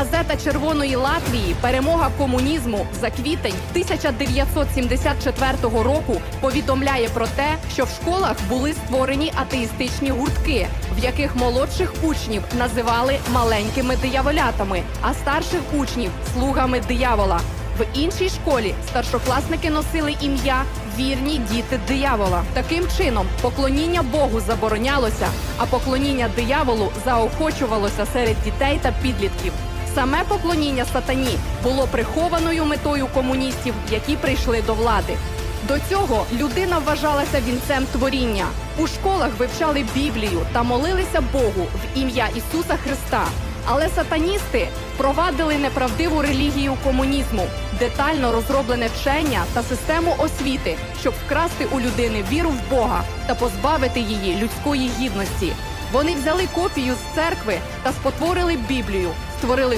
Газета Червоної Латвії Перемога комунізму за квітень 1974 року повідомляє про те, що в школах були створені атеїстичні гуртки, в яких молодших учнів називали маленькими дияволятами, а старших учнів слугами диявола. В іншій школі старшокласники носили ім'я вірні діти диявола. Таким чином, поклоніння Богу заборонялося, а поклоніння дияволу заохочувалося серед дітей та підлітків. Саме поклоніння сатані було прихованою метою комуністів, які прийшли до влади. До цього людина вважалася вінцем творіння. У школах вивчали Біблію та молилися Богу в ім'я Ісуса Христа. Але сатаністи впровадили неправдиву релігію комунізму, детально розроблене вчення та систему освіти, щоб вкрасти у людини віру в Бога та позбавити її людської гідності. Вони взяли копію з церкви та спотворили Біблію, створили